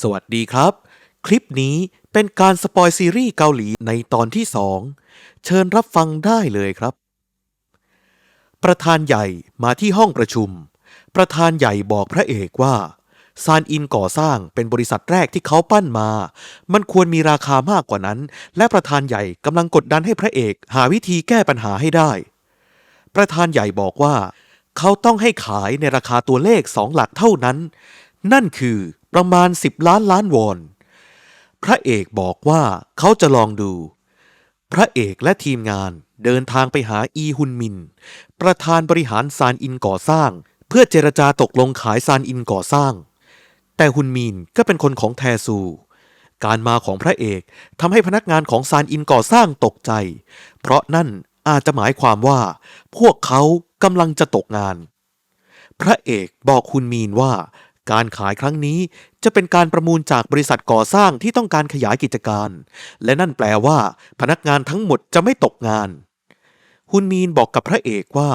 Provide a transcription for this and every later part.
สวัสดีครับ คลิปนี้เป็นการสปอยซีรีส์เกาหลีในตอนที่สองเชิญรับฟังได้เลยครับ ประธานใหญ่มาที่ห้องประชุม ประธานใหญ่บอกพระเอกว่าซานอินก่อสร้างเป็นบริษัทแรกที่เขาปั้นมา มันควรมีราคามากกว่านั้น และประธานใหญ่กำลังกดดันให้พระเอกหาวิธีแก้ปัญหาให้ได้ ประธานใหญ่บอกว่า เขาต้องให้ขายในราคาตัวเลขสองหลักเท่านั้น นั่นคือ ประมาณ 10 ล้านล้านวอน พระเอกบอกว่าเขาจะลองดู พระเอกและทีมงานเดินทางไปหาอีฮุนมิน ประธานบริหารซานอินก่อสร้าง เพื่อเจรจาตกลงขายซานอินก่อสร้าง แต่ฮุนมินก็เป็นคนของแทซู การมาของพระเอกทำให้พนักงานของซานอินก่อสร้างตกใจ เพราะนั่นอาจจะหมายความว่า พวกเขากำลังจะตกงาน พระเอกบอกคุณมีนว่า การขายครั้งนี้จะเป็นการประมูลจากบริษัทก่อสร้างที่ต้องการขยายกิจการ และนั่นแปลว่า พนักงานทั้งหมดจะไม่ตกงาน ฮุนมีนบอกกับพระเอกว่า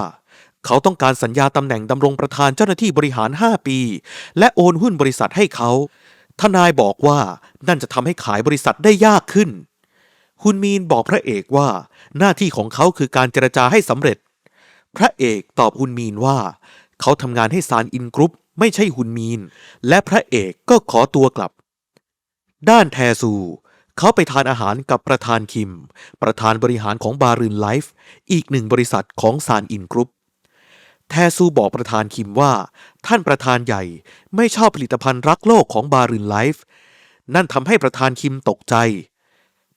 เขาต้องการสัญญาตำแหน่งดำรงประธานเจ้าหน้าที่บริหาร 5 ปี และโอนหุ้นบริษัทให้เขาทนายบอกว่านั่นจะทำให้ขายบริษัทได้ยากขึ้น ฮุนมีนบอกพระเอกว่า หน้าที่ของเขาคือการเจรจาให้สำเร็จ พระเอกตอบฮุนมีนว่า เขาทำงานให้ซานอินกรุ๊ป ไม่ใช่ฮุนมีน และพระเอกก็ขอตัวกลับ ด้านแทซู เขาไปทานอาหารกับประธานคิม ประธานบริหารของบารืนไลฟ์อีกหนึ่งบริษัทของซานอินกรุ๊ปแทซูบอกประธานคิมว่า ท่านประธานใหญ่ไม่ชอบผลิตภัณฑ์รักโลกของบารืนไลฟ์นั่นทำให้ประธานคิมตกใจ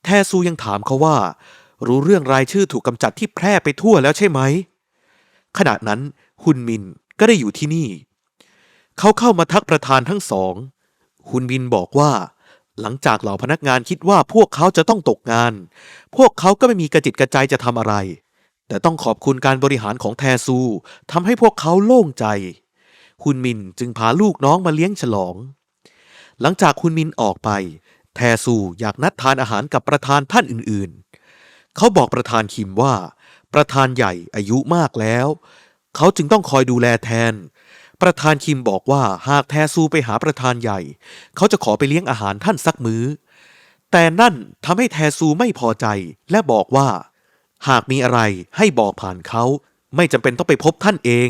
แทซูยังถามเขาว่า รู้เรื่องรายชื่อถูกกำจัดที่แพร่ไปทั่วแล้วใช่ไหม ขณะนั้นฮุนมินก็ได้อยู่ที่นี่ เขาเข้ามาทักประธานทั้งสองฮุนมินบอกว่า หลังจากเหล่าพนักงานคิดว่าพวกเขาจะต้องตกงาน พวกเขาก็ไม่มีกระจิตกระใจจะทำอะไร แต่ต้องขอบคุณการบริหารของแทซูทำให้พวกเขาโล่งใจฮุนมินจึงพาลูกน้องมาเลี้ยงฉลอง หลังจากฮุนมินออกไป แทซูอยากนัดทานอาหารกับประธานท่านอื่นๆ เขาบอกประธานคิมว่า ประธานใหญ่อายุมากแล้ว เขาจึงต้องคอยดูแลแทน ประธานคิมบอกว่าหากแทซูไปหาประธานใหญ่ เขาจะขอไปเลี้ยงอาหารท่านสักมื้อ แต่นั่นทำให้แทซูไม่พอใจและบอกว่า หากมีอะไรให้บอกผ่านเขา ไม่จำเป็นต้องไปพบท่านเอง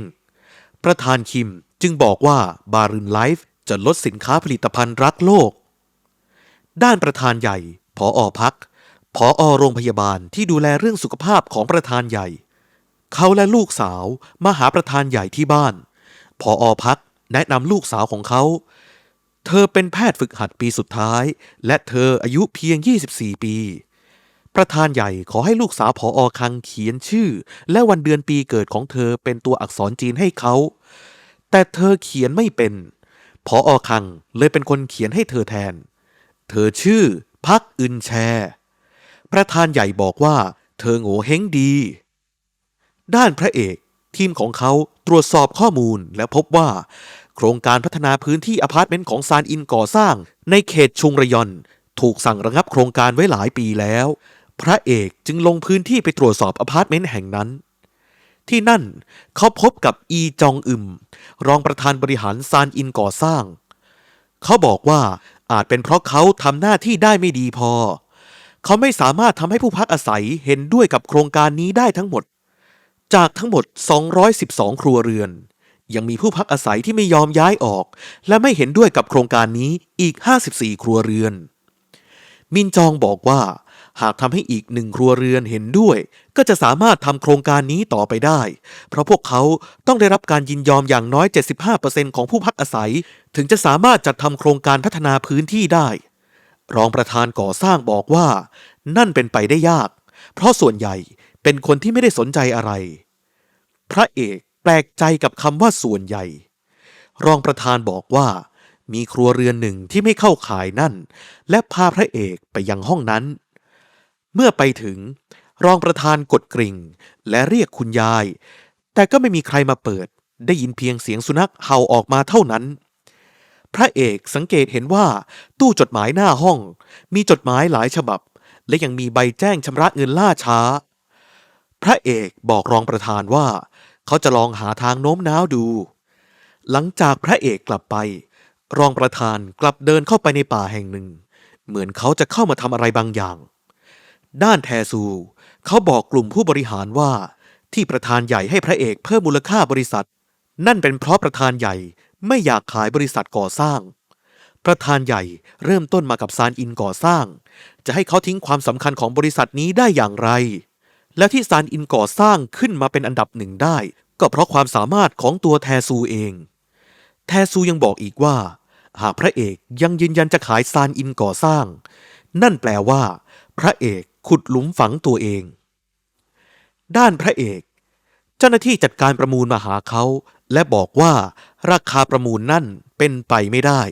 ประธานคิมจึงบอกว่าบารุนไลฟ์จะลดสินค้าผลิตภัณฑ์รักโลก ด้านประธานใหญ่ผออพักผออโรงพยาบาลที่ดูแลเรื่องสุขภาพของประธานใหญ่ เขาและลูกสาวมาหาประธานใหญ่ที่บ้าน ผออพักแนะนำลูกสาวของเขา เธอเป็นแพทย์ฝึกหัดปีสุดท้าย และเธออายุเพียง 24 ปี ประธานใหญ่ขอให้ลูกสาวผออคังเขียนชื่อ และวันเดือนปีเกิดของเธอเป็นตัวอักษรจีนให้เขา แต่เธอเขียนไม่เป็นผออคังเลยเป็นคนเขียนให้เธอแทน เธอชื่อพักอึนแช ประธานใหญ่บอกว่า เธอโง่เฮงดี ด้านพระเอก ทีมของเขาตรวจสอบข้อมูลและพบว่า โครงการพัฒนาพื้นที่อพาร์ตเมนต์ของซานอินก่อสร้าง ในเขตชุงระยอน ถูกสั่งระงับโครงการไว้หลายปีแล้ว พระเอกจึงลงพื้นที่ไปตรวจสอบอพาร์ตเมนต์แห่งนั้น ที่นั่นเขาพบกับอีจองอึม รองประธานบริหารซานอินก่อสร้าง เขาบอกว่าอาจเป็นเพราะเขาทำหน้าที่ได้ไม่ดีพอ เขาไม่สามารถทำให้ผู้พักอาศัยเห็นด้วยกับโครงการนี้ได้ทั้งหมด จากทั้งหมด 212 ครัวเรือน ยังมีผู้พักอาศัยที่ไม่ยอมย้ายออก และไม่เห็นด้วยกับโครงการนี้อีก 54 ครัวเรือน มินจองบอกว่า หากทำให้อีกหนึ่งครัวเรือนเห็นด้วย ก็จะสามารถทำโครงการนี้ต่อไปได้ เพราะพวกเขาต้องได้รับการยินยอมอย่างน้อย 75%ของผู้พักอาศัย ถึงจะสามารถจัดทำโครงการพัฒนาพื้นที่ได้ รองประธานก่อสร้างบอกว่า นั่นเป็นไปได้ยาก เพราะส่วนใหญ่เป็นคนที่ไม่ได้สนใจอะไร พระเอกแปลกใจกับคำว่าส่วนใหญ่ รองประธานบอกว่า มีครัวเรือนหนึ่งที่ไม่เข้าขายนั่น และพาพระเอกไปยังห้องนั้น เมื่อไปถึง รองประธานกดกริ่ง และเรียกคุณยาย แต่ก็ไม่มีใครมาเปิด ได้ยินเพียงเสียงสุนัขเห่าออกมาเท่านั้น พระเอกสังเกตเห็นว่า ตู้จดหมายหน้าห้อง มีจดหมายหลายฉบับ และยังมีใบแจ้งชำระเงินล่าช้า พระเอกบอกรองประธานว่า เขาจะลองหาทางโน้มน้าวดู หลังจากพระเอกกลับไป รองประธานกลับเดินเข้าไปในป่าแห่งหนึ่ง เหมือนเขาจะเข้ามาทำอะไรบางอย่าง ด้านแทซู เขาบอกกลุ่มผู้บริหารว่า ที่ประธานใหญ่ให้พระเอกเพิ่มมูลค่าบริษัท นั่นเป็นเพราะประธานใหญ่ไม่อยากขายบริษัทก่อสร้าง ประธานใหญ่เริ่มต้นมากับซานอินก่อสร้าง จะให้เขาทิ้งความสำคัญของบริษัทนี้ได้อย่างไร แล้วที่ซานอินก่อสร้างขึ้นมาเป็นอันดับหนึ่งได้ ก็เพราะความสามารถของตัวแทซูเอง แทซูยังบอกอีกว่า หากพระเอกยังยืนยันจะขายซานอินก่อสร้าง นั่นแปลว่า พระเอกขุดหลุมฝังตัวเอง ด้านพระเอก เจ้าหน้าที่จัดการประมูลมาหาเขา และบอกว่าราคาประมูลนั่นเป็นไปไม่ได้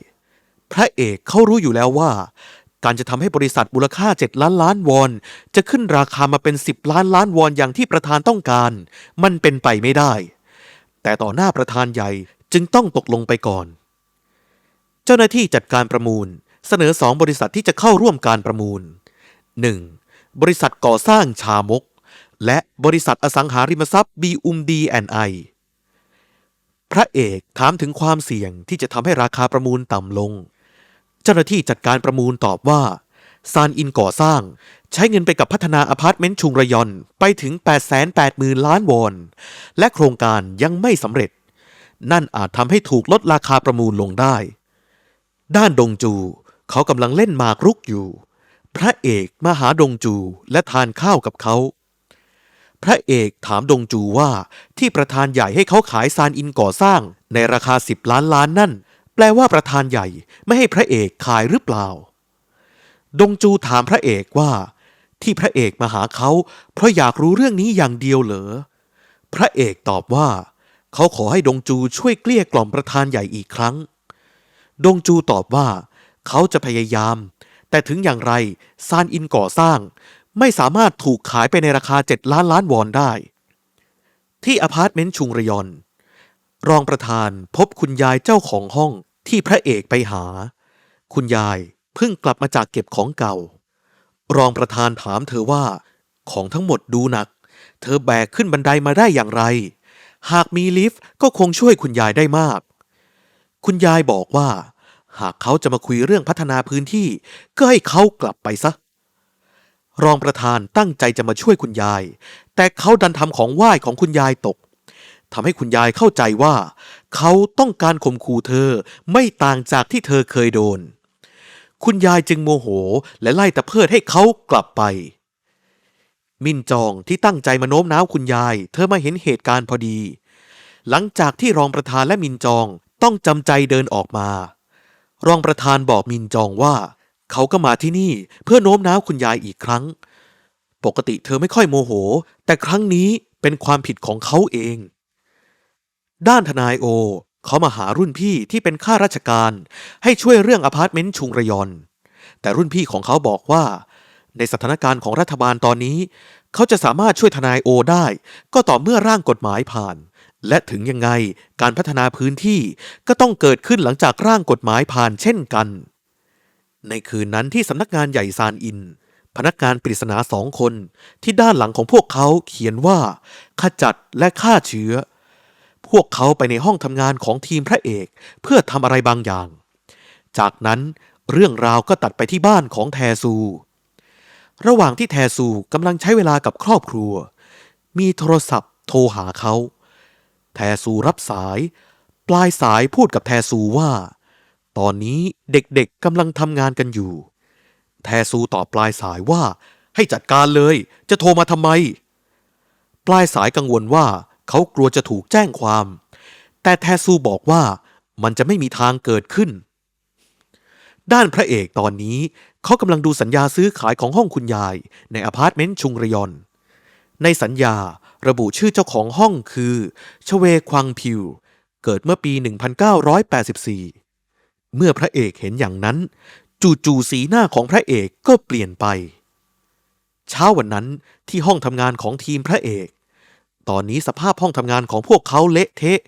พระเอกเขารู้อยู่แล้วว่า การจะทำให้บริษัทมูลค่า 7 ล้านล้านวอน จะขึ้นราคามาเป็น 10 ล้านล้านวอนอย่างที่ประธานต้องการ มันเป็นไปไม่ได้ แต่ต่อหน้าประธานใหญ่จึงต้องตกลงไปก่อน เจ้าหน้าที่จัดการประมูล เสนอสองบริษัทที่จะเข้าร่วมการประมูล 1. บริษัทก่อสร้างชามก และบริษัทอสังหาริมทรัพย์บีอุมดีแอนไอพระเอกถามถึงความเสี่ยงที่จะทำให้ราคาประมูลต่ำลง เจ้าหน้าที่จัดการประมูลตอบว่าซานอินก่อสร้าง ใช้เงินไปกับพัฒนาอพาร์ตเมนต์ชุงระยอนไปถึง 880,000 ล้านวอน และโครงการยังไม่สำเร็จ นั่นอาจทำให้ถูกลดราคาประมูลลงได้ ด้านดงจู เขากำลังเล่นหมากรุกอยู่ พระเอกมาหาดงจูและทานข้าวกับเขา พระเอกถามดงจูว่าที่ประธานใหญ่ให้เขาขายซานอินก่อสร้างในราคา 10 ล้านล้านนั่น ลว่าประธานใหญ่ไม่ให้พระเอกขายหรือเปล่า ดงจูถามพระเอกว่า ที่พระเอกมาหาเขา เพราะอยากรู้เรื่องนี้อย่างเดียวเหรอ พระเอกตอบว่า เขาขอให้ดงจูช่วยเกลี้ยกล่อมประธานใหญ่อีกครั้ง ดงจูตอบว่า เขาจะพยายาม แต่ถึงอย่างไรซานอินก่อสร้าง ไม่สามารถถูกขายไปในราคา7ล้านล้านวอนได้ ที่อพาร์ตเมนต์ชุงระยอนรองประธานพบคุณยายเจ้าของห้อง ที่พระเอกไปหา คุณยายเพิ่งกลับมาจากเก็บของเก่า รองประธานถามเธอว่า ของทั้งหมดดูหนัก เธอแบกขึ้นบันไดมาได้อย่างไร หากมีลิฟต์ก็คงช่วยคุณยายได้มาก คุณยายบอกว่า หากเขาจะมาคุยเรื่องพัฒนาพื้นที่ ก็ให้เขากลับไปซะ รองประธานตั้งใจจะมาช่วยคุณยาย แต่เขาดันทำของไหว้ของคุณยายตกทำให้คุณยายเข้าใจว่า เขาต้องการข่มขู่เธอไม่ต่างจากที่เธอเคยโดน คุณยายจึงโมโหและไล่ตะเพิดให้เขากลับไป มินจองที่ตั้งใจมาโน้มน้าวคุณยาย เธอมาเห็นเหตุการณ์พอดี หลังจากที่รองประธานและมินจองต้องจำใจเดินออกมา รองประธานบอกมินจองว่า เขาก็มาที่นี่เพื่อโน้มน้าวคุณยายอีกครั้ง ปกติเธอไม่ค่อยโมโห แต่ครั้งนี้เป็นความผิดของเขาเอง ด้านทนายโอ เขามาหารุ่นพี่ที่เป็นข้าราชการ ให้ช่วยเรื่องอพาร์ตเมนต์ชุงระยอน แต่รุ่นพี่ของเขาบอกว่า ในสถานการณ์ของรัฐบาลตอนนี้ เขาจะสามารถช่วยทนายโอได้ ก็ต่อเมื่อร่างกฎหมายผ่าน และถึงยังไงการพัฒนาพื้นที่ก็ต้องเกิดขึ้นหลังจากร่างกฎหมายผ่านเช่นกัน ในคืนนั้นที่สำนักงานใหญ่ซานอินพนักงานปริศนาสองคนที่ด้านหลังของพวกเขาเขียนว่าขจัดและฆ่าเชื้อ พวกเขาไปในห้องทำงานของทีมพระเอก เพื่อทำอะไรบางอย่าง จากนั้นเรื่องราวก็ตัดไปที่บ้านของแทซู ระหว่างที่แทซูกำลังใช้เวลากับครอบครัว มีโทรศัพท์โทรหาเขา แทซูรับสาย ปลายสายพูดกับแทซูว่า ตอนนี้เด็กๆกำลังทำงานกันอยู่ แทซูตอบปลายสายว่าให้จัดการเลย จะโทรมาทำไม ปลายสายกังวลว่า เขากลัวจะถูกแจ้งความ แต่แทซูบอกว่ามันจะไม่มีทางเกิดขึ้น ด้านพระเอกตอนนี้เขากำลังดูสัญญาซื้อขายของห้องคุณยาย ในอพาร์ตเมนต์ชุงระยอน ในสัญญาระบุชื่อเจ้าของห้องคือชเวควังพิว เกิดเมื่อปี 1984 เมื่อพระเอกเห็นอย่างนั้น จู่ๆสีหน้าของพระเอกก็เปลี่ยนไป เช้าวันนั้นที่ห้องทำงานของทีมพระเอก ตอนนี้สภาพห้องทำงานของพวกเขาเละเทะ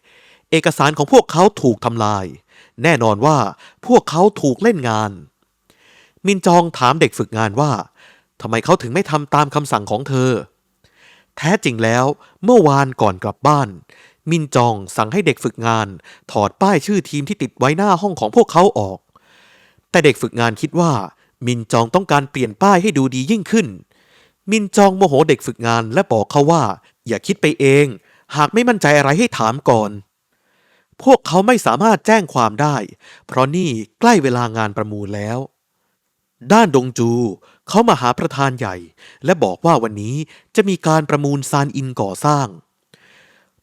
เอกสารของพวกเขาถูกทำลาย แน่นอนว่าพวกเขาถูกเล่นงาน มินจองถามเด็กฝึกงานว่าทำไมเขาถึงไม่ทำตามคำสั่งของเธอ แท้จริงแล้วเมื่อวานก่อนกลับบ้าน มินจองสั่งให้เด็กฝึกงาน ถอดป้ายชื่อทีมที่ติดไว้หน้าห้องของพวกเขาออก แต่เด็กฝึกงานคิดว่า มินจองต้องการเปลี่ยนป้ายให้ดูดียิ่งขึ้น มินจองโมโหเด็กฝึกงานและบอกเขาว่า อย่าคิดไปเอง หากไม่มั่นใจอะไรให้ถามก่อน พวกเขาไม่สามารถแจ้งความได้ เพราะนี่ใกล้เวลางานประมูลแล้ว ด้านดงจู เขามาหาประธานใหญ่ และบอกว่าวันนี้จะมีการประมูลซานอินก่อสร้าง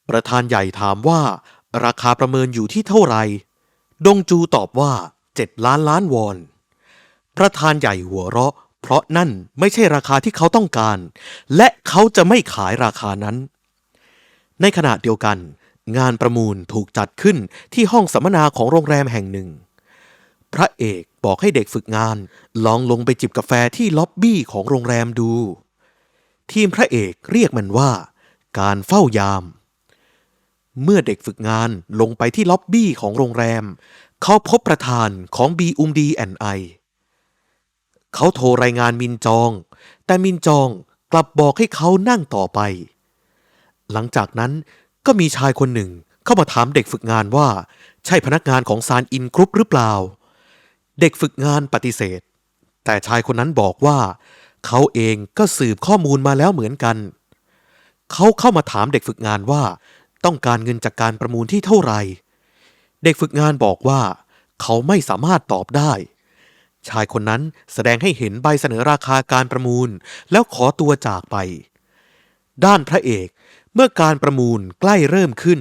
ประธานใหญ่ถามว่า ราคาประเมินอยู่ที่เท่าไหร่ ดงจูตอบว่า7ล้านล้านวอน ประธานใหญ่หัวเราะ เพราะนั่นไม่ใช่ราคาที่เขาต้องการ และเขาจะไม่ขายราคานั้น ในขณะเดียวกัน งานประมูลถูกจัดขึ้นที่ห้องสัมมนาของโรงแรมแห่งหนึ่ง พระเอกบอกให้เด็กฝึกงาน ลองลงไปจิบกาแฟที่ล็อบบี้ของโรงแรมดู ทีมพระเอกเรียกมันว่า การเฝ้ายาม เมื่อเด็กฝึกงานลงไปที่ล็อบบี้ของโรงแรม เขาพบประธานของ b อุมดีแอนไอ เขาโทรรายงานมินจอง แต่มินจองกลับบอกให้เขานั่งต่อไป หลังจากนั้นก็มีชายคนหนึ่งเข้ามาถามเด็กฝึกงานว่า ใช่พนักงานของซานอินกรุ๊ปหรือเปล่า เด็กฝึกงานปฏิเสธ แต่ชายคนนั้นบอกว่า เขาเองก็สืบข้อมูลมาแล้วเหมือนกัน เขาเข้ามาถามเด็กฝึกงานว่า ต้องการเงินจากการประมูลที่เท่าไหร่ เด็กฝึกงานบอกว่า เขาไม่สามารถตอบได้ ชายคนนั้นแสดงให้เห็นใบเสนอราคาการประมูล แล้วขอตัวจากไป ด้านพระเอกเมื่อการประมูลใกล้เริ่มขึ้น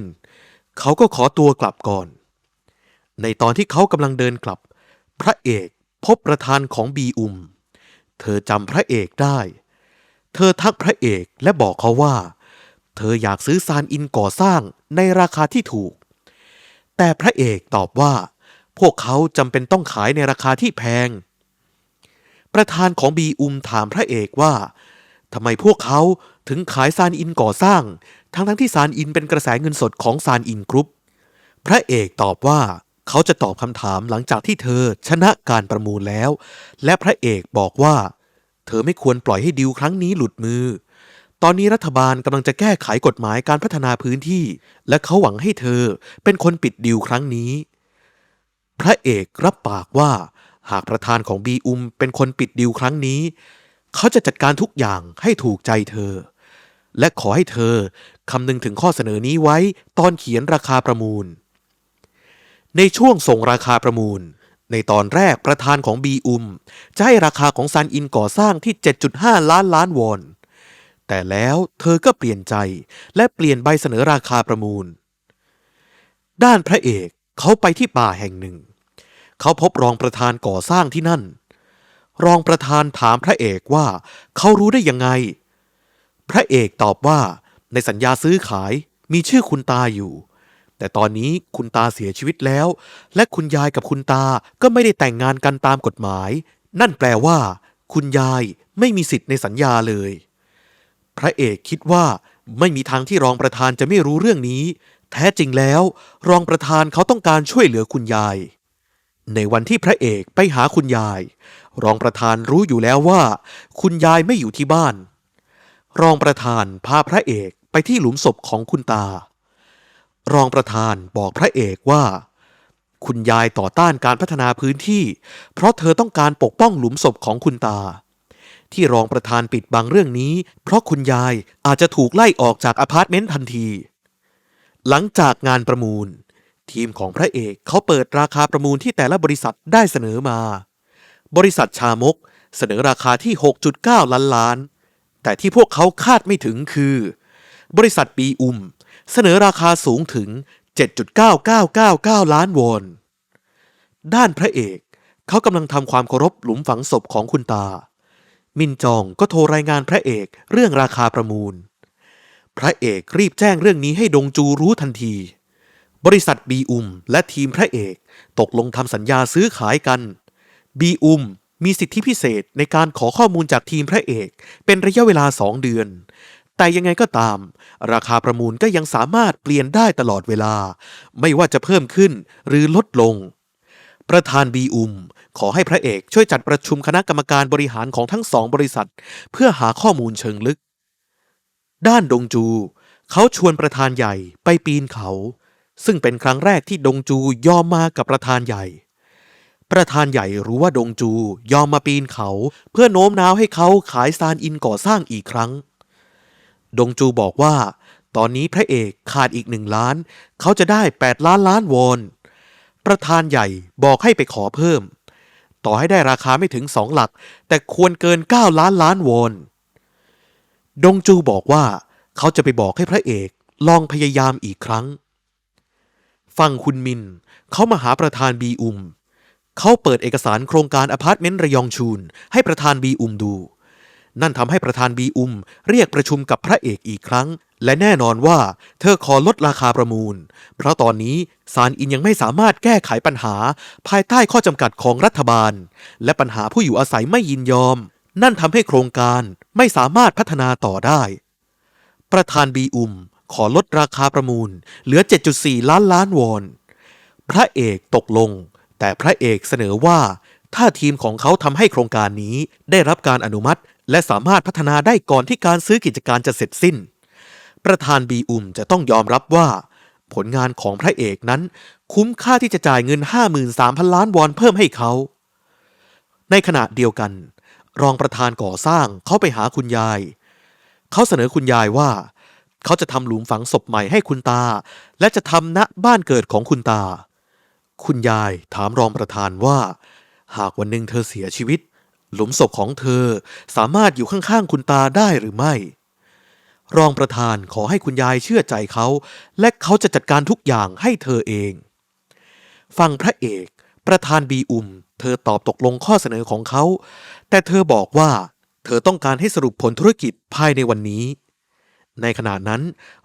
เขาก็ขอตัวกลับก่อน ในตอนที่เขากำลังเดินกลับ พระเอกพบประธานของบีอุม เธอจำพระเอกได้ เธอทักพระเอกและบอกเขาว่า เธออยากซื้อซานอินก่อสร้างในราคาที่ถูก แต่พระเอกตอบว่า พวกเขาจำเป็นต้องขายในราคาที่แพง ประธานของบีอุมถามพระเอกว่าทำไมพวกเขาถึงขายซานอินก่อสร้าง ทั้งทั้งที่ซานอินเป็นกระแสเงินสดของซานอินกรุ๊ป พระเอกตอบว่าเขาจะตอบคำถามหลังจากที่เธอชนะการประมูลแล้ว และพระเอกบอกว่า เธอไม่ควรปล่อยให้ดิวครั้งนี้หลุดมือ ตอนนี้รัฐบาลกำลังจะแก้ไขกฎหมายการพัฒนาพื้นที่ และเขาหวังให้เธอเป็นคนปิดดิวครั้งนี้ พระเอกรับปากว่า หากประธานของบีอุมเป็นคนปิดดิวครั้งนี้ เขาจะจัดการทุกอย่างให้ถูกใจเธอ และขอให้เธอคำนึงถึงข้อเสนอนี้ไว้ตอนเขียนราคาประมูล ในช่วงส่งราคาประมูล ในตอนแรกประธานของบีอุมจะให้ราคาของซันอินก่อสร้างที่ 7.5 ล้านล้านวอน แต่แล้วเธอก็เปลี่ยนใจและเปลี่ยนใบเสนอราคาประมูล ด้านพระเอกเขาไปที่ป่าแห่งหนึ่ง เขาพบรองประธานก่อสร้างที่นั่น รองประธานถามพระเอกว่า เขารู้ได้ยังไง พระเอกตอบว่าในสัญญาซื้อขายมีชื่อคุณตาอยู่ แต่ตอนนี้คุณตาเสียชีวิตแล้ว และคุณยายกับคุณตาก็ไม่ได้แต่งงานกันตามกฎหมาย นั่นแปลว่า คุณยายไม่มีสิทธิ์ในสัญญาเลย พระเอกคิดว่าไม่มีทางที่รองประธานจะไม่รู้เรื่องนี้ แท้จริงแล้ว รองประธานเขาต้องการช่วยเหลือคุณยาย ในวันที่พระเอกไปหาคุณยาย รองประธานรู้อยู่แล้วว่า คุณยายไม่อยู่ที่บ้าน รองประธานพาพระเอกไปที่หลุมศพของคุณตา รองประธานบอกพระเอกว่า คุณยายต่อต้านการพัฒนาพื้นที่ เพราะเธอต้องการปกป้องหลุมศพของคุณตา ที่รองประธานปิดบังเรื่องนี้ เพราะคุณยายอาจจะถูกไล่ออกจากอพาร์ตเมนต์ทันที หลังจากงานประมูล ทีมของพระเอกเขาเปิดราคาประมูลที่แต่ละบริษัทได้เสนอมา บริษัทชามกเสนอราคาที่ 6.9 ล้านล้าน แต่ที่พวกเขาคาดไม่ถึงคือ บริษัทปีอุม เสนอราคาสูงถึง 7.9999 ล้านวอน ด้านพระเอกเขากำลังทำความเคารพหลุมฝังศพของคุณตา มินจองก็โทรรายงานพระเอกเรื่องราคาประมูล พระเอกรีบแจ้งเรื่องนี้ให้ดงจูรู้ทันที บริษัทบีอุมและทีมพระเอก ตกลงทำสัญญาซื้อขายกันบีอุมมีสิทธิพิเศษในการขอข้อมูลจากทีมพระเอก เป็นระยะเวลาสองเดือน แต่ยังไงก็ตาม ราคาประมูลก็ยังสามารถเปลี่ยนได้ตลอดเวลา ไม่ว่าจะเพิ่มขึ้นหรือลดลง ประธานบีอุม ขอให้พระเอกช่วยจัดประชุมคณะกรรมการบริหารของทั้งสองบริษัท เพื่อหาข้อมูลเชิงลึก ด้านดงจู เขาชวนประธานใหญ่ไปปีนเขา ซึ่งเป็นครั้งแรกที่ดงจูยอมมากับประธานใหญ่ ประธานใหญ่รู้ว่าดงจูยอมมาปีนเขา เพื่อโน้มน้าวให้เขาขายซานอินก่อสร้างอีกครั้ง ดงจูบอกว่า ตอนนี้พระเอกขาดอีกหนึ่งล้าน เขาจะได้ 8 ล้านล้านวอน ประธานใหญ่บอกให้ไปขอเพิ่ม ต่อให้ได้ราคาไม่ถึงสองหลัก แต่ควรเกิน 9 ล้านล้านวอนดงจูบอกว่า เขาจะไปบอกให้พระเอกลองพยายามอีกครั้ง ฟังคุณมิน เขามาหาประธานบีอุม เขาเปิดเอกสารโครงการอพาร์ตเมนต์ระยองชูน ให้ประธานบีอุมดู นั่นทำให้ประธานบีอุม เรียกประชุมกับพระเอกอีกครั้ง และแน่นอนว่า เธอขอลดราคาประมูล เพราะตอนนี้ซานอินยังไม่สามารถแก้ไขปัญหา ภายใต้ข้อจำกัดของรัฐบาล และปัญหาผู้อยู่อาศัยไม่ยินยอม นั่นทำให้โครงการไม่สามารถพัฒนาต่อได้ ประธานบีอุม ขอลดราคาประมูล เหลือ 7.4 ล้านล้านวอน พระเอกตกลง แต่พระเอกเสนอว่า ถ้าทีมของเขาทำให้โครงการนี้ได้รับการอนุมัติ และสามารถพัฒนาได้ก่อนที่การซื้อกิจการจะเสร็จสิ้น ประธานบีอุมจะต้องยอมรับว่า ผลงานของพระเอกนั้น คุ้มค่าที่จะจ่ายเงิน 53,000 ล้านวอนเพิ่มให้เขา ในขณะเดียวกัน รองประธานก่อสร้างเขาไปหาคุณยาย เขาเสนอคุณยายว่า เขาจะทำหลุมฝังศพใหม่ให้คุณตา และจะทำณบ้านเกิดของคุณตา คุณยายถามรองประธานว่า หากวันหนึ่งเธอเสียชีวิต หลุมศพของเธอสามารถอยู่ข้างๆคุณตาได้หรือไม่ รองประธานขอให้คุณยายเชื่อใจเขา และเขาจะจัดการทุกอย่างให้เธอเอง ฟังพระเอก ประธานบีอุม เธอตอบตกลงข้อเสนอของเขา แต่เธอบอกว่า เธอต้องการให้สรุปผลธุรกิจภายในวันนี้ ในขณะนั้น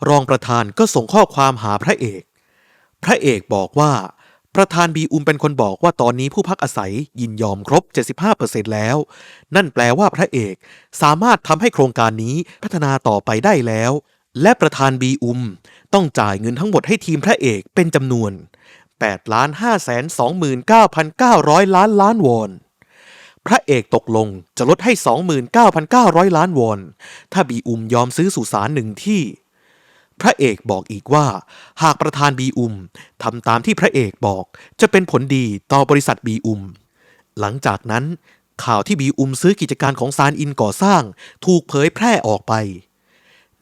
รองประธานก็ส่งข้อความหาพระเอก พระเอกบอกว่า ประธานบีอุมเป็นคนบอกว่าตอนนี้ผู้พักอาศัยยินยอมครบ 75%แล้ว นั่นแปลว่าพระเอกสามารถทำให้โครงการนี้พัฒนาต่อไปได้แล้ว และประธานบีอุมต้องจ่ายเงินทั้งหมดให้ทีมพระเอกเป็นจำนวน8ล้าน5แสน29,900 ล้านล้านวอน พระเอกตกลงจะลดให้ 29,900 ล้านวอน ถ้าบีอุมยอมซื้อสุสานหนึ่งที่ พระเอกบอกอีกว่า หากประธานบีอุมทำตามที่พระเอกบอก จะเป็นผลดีต่อบริษัทบีอุม หลังจากนั้น ข่าวที่บีอุมซื้อกิจการของซานอินก่อสร้าง ถูกเผยแพร่ออกไป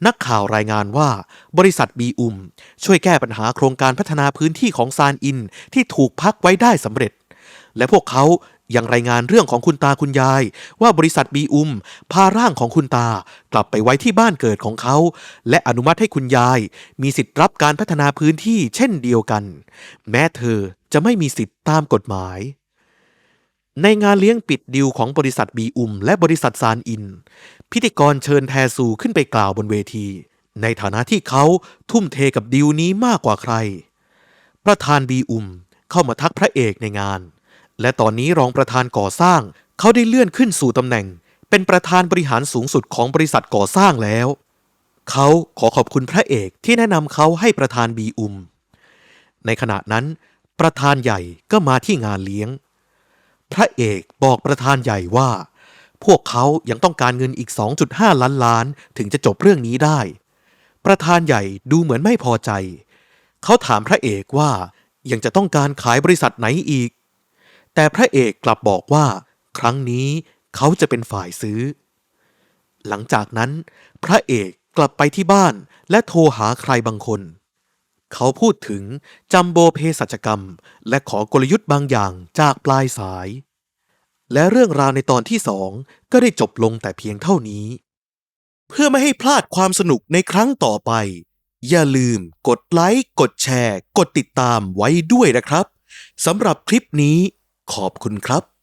นักข่าวรายงานว่า บริษัทบีอุม ช่วยแก้ปัญหาโครงการพัฒนาพื้นที่ของซานอินที่ถูกพักไว้ได้สำเร็จ และพวกเขา ยังรายงานเรื่องของคุณตาคุณยาย ว่าบริษัทบีอุม พาร่างของคุณตากลับไปไว้ที่บ้านเกิดของเขา และอนุมัติให้คุณยาย มีสิทธิ์รับการพัฒนาพื้นที่เช่นเดียวกัน แม้เธอจะไม่มีสิทธิ์ตามกฎหมาย ในงานเลี้ยงปิดดิวของบริษัทบีอุม และบริษัทซานอิน พิธีกรเชิญแทซูขึ้นไปกล่าวบนเวที ในฐานะที่เขาทุ่มเทกับดิวนี้มากกว่าใคร ประธานบีอุมเข้ามาทักพระเอกในงาน และตอนนี้รองประธานก่อสร้าง เขาได้เลื่อนขึ้นสู่ตำแหน่ง เป็นประธานบริหารสูงสุดของบริษัทก่อสร้างแล้ว เขาขอขอบคุณพระเอกที่แนะนำเขาให้ประธานบีอุม ในขณะนั้น ประธานใหญ่ก็มาที่งานเลี้ยง พระเอกบอกประธานใหญ่ว่า พวกเขายังต้องการเงินอีก 2.5 ล้านล้านถึงจะจบเรื่องนี้ได้ ประธานใหญ่ดูเหมือนไม่พอใจ เขาถามพระเอกว่ายังจะต้องการขายบริษัทไหนอีก แต่พระเอกกลับบอกว่า ครั้งนี้เขาจะเป็นฝ่ายซื้อ หลังจากนั้น พระเอกกลับไปที่บ้านและโทรหาใครบางคน เขาพูดถึงจัมโบเพสัจกรรม และขอกลยุทธ์บางอย่างจากปลายสาย และเรื่องราวในตอนที่สองก็ได้จบลงแต่เพียงเท่านี้ เพื่อไม่ให้พลาดความสนุกในครั้งต่อไป อย่าลืมกดไลค์ กดแชร์ กดติดตามไว้ด้วยนะครับสำหรับคลิปนี้ ขอบคุณครับ